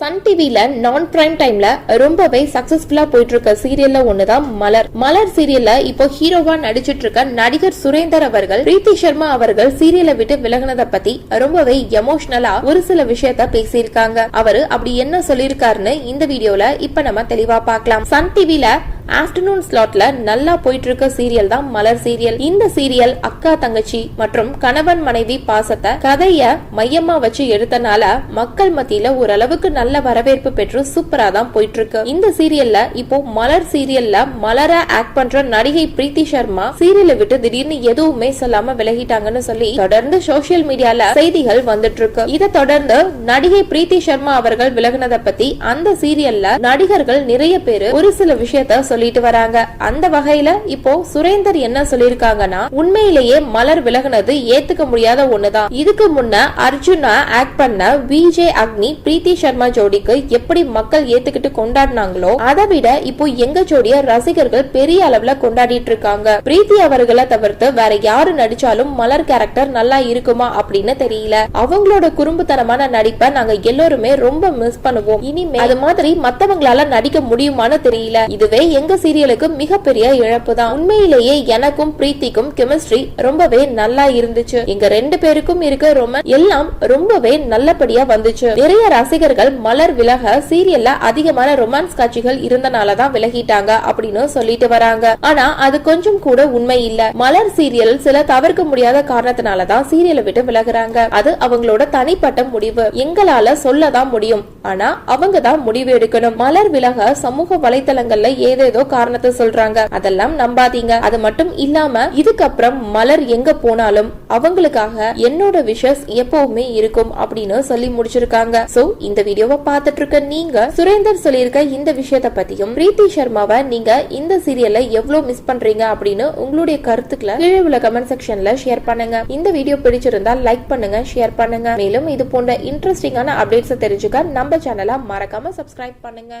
Sun டிவில நான் prime டைம்ல ரொம்பவே சக்சஸ்ஃபுல்லா போயிட்டு இருக்க சீரியல்ல ஒண்ணுதான் மலர். மலர் சீரியல்ல இப்போ ஹீரோவா நடிச்சிட்டு இருக்க நடிகர் சுரேந்தர் அவர்கள் பிரீத்தி சர்மா அவர்கள் சீரியலை விட்டு விலகினத பத்தி ரொம்பவே எமோஷனலா ஒரு சில விஷயத்த பேசியிருக்காங்க. அவரு அப்படி என்ன சொல்லியிருக்காருன்னு இந்த வீடியோல இப்ப நம்ம தெளிவா பார்க்கலாம். சன் டிவில ஆஃப்டர்நூன் ஸ்லாட்ல நல்லா போயிட்டு இருக்க சீரியல் தான் மலர் சீரியல். இந்த சீரியல் அக்கா தங்கச்சி மற்றும் கணவன் மனைவி பாசத்தை கதைய மையமா வச்சு எடுத்தனால மக்கள் மத்தியில ஓரளவுக்கு நல்ல வரவேற்பு பெற்று சூப்பரா தான் போயிட்டு இருக்கு இந்த சீரியல்ல இப்போ மலர் சீரியல்ல மலர ஆக்ட் பண்ற நடிகை பிரீத்தி சர்மா சீரியலை விட்டு திடீர்னு எதுவுமே சொல்லாம விலகிட்டாங்கன்னு சொல்லி தொடர்ந்து சோசியல் மீடியால செய்திகள் வந்துட்டு இருக்கு இதை தொடர்ந்து நடிகை பிரீத்தி சர்மா அவர்கள் விலகினதை பத்தி அந்த சீரியல்ல நடிகர்கள் நிறைய பேரு ஒரு சில விஷயத்த சொல்லிட்டு வராங்க. அந்த வகையில இப்போ சுரேந்தர் என்ன சொல்லிருக்காங்கன்னா உண்மையிலேயே மலர் விலகினது ஏத்துக்க முடியாத ஒண்ணுதான். இதுக்கு முன்ன அர்ஜுனா ஆக்ட் பண்ண விஜே அக்னி பிரீத்தி சர்மா ஜோடிக்கு எப்படி மக்கள் ஏத்துக்கிட்டு கொண்டாடினாங்களோ அதை விட இப்போ எங்க ஜோடிய ரசிகர்கள் பெரிய அளவுல கொண்டாடிட்டு இருக்காங்க. பிரீத்தி அவர்களை தவிர்த்து வேற யாரு நடிச்சாலும் மலர் கேரக்டர் நல்லா இருக்குமா அப்படின்னு தெரியல. அவங்களோட குறும்புத்தனமான நடிப்பை நாங்க எல்லோருமே ரொம்ப மிஸ் பண்ணுவோம். இனிமே அது மாதிரி மத்தவங்களால நடிக்க முடியுமான்னு தெரியல. இதுவே எங்க சீரியலுக்கு மிகப்பெரிய இழப்பு தான் உண்மையிலேயே எனக்கும் பிரீத்திக்கும் கெமிஸ்ட்ரி ரொம்பவே நல்லா இருந்துச்சு. எங்க ரெண்டு பேருக்கும் இருக்க ரொம்ப எல்லாம் ரொம்பவே நல்லபடியா வந்துச்சு. நிறைய ரசிகர்கள் மலர் விலக சீரியல்ல அதிகமான ரொமான்ஸ் காட்சிகள் இருந்தனாலதான் விலகிட்டாங்க அப்படின்னு சொல்லிட்டு வராங்க. ஆனா அது கொஞ்சம் கூட உண்மை இல்ல. மலர் சீரியல் சில தவிர்க்க முடியாத காரணத்தினாலதான் சீரியலை விட்டு விலகுறாங்க. அது அவங்களோட தனிப்பட்ட முடிவு. எங்களால சொல்லதான் முடியும். ஆனா அவங்க தான் முடிவு எடுக்கணும். மலர் விலக சமூக வலைத்தளங்கள்ல ஏதேதோ காரணத்தை சொல்றாங்க. அதெல்லாம் நம்பாதீங்க. அது மட்டும் இல்லாம இதுக்கப்புறம் மலர் எங்க போனாலும் அவங்களுக்காக என்னோட விஷஸ் எப்பவுமே இருக்கும் அப்படின்னு சொல்லி முடிச்சிருக்காங்க. சோ இந்த வீடியோவை பார்த்துட்டு இருக்க நீங்க சுரேந்தர் சொல்லியிருக்க இந்த விஷயத்த பத்தியும் பிரீத்தி சர்மாவை நீங்க இந்த சீரியல்ல எவ்வளவு மிஸ் பண்றீங்க அப்படின்னு உங்களுடைய கருத்துக்களை கீழே உள்ள கமெண்ட் செக்ஷன்ல ஷேர் பண்ணுங்க. இந்த வீடியோ பிடிச்சிருந்தா லைக் பண்ணுங்க ஷேர் பண்ணுங்க. மேலும் இது போன்ற இன்ட்ரெஸ்டிங்கான அப்டேட்ஸ் தெரிஞ்சுக்க நம்ம சேனலை மறக்காம சப்ஸ்கிரைப் பண்ணுங்க.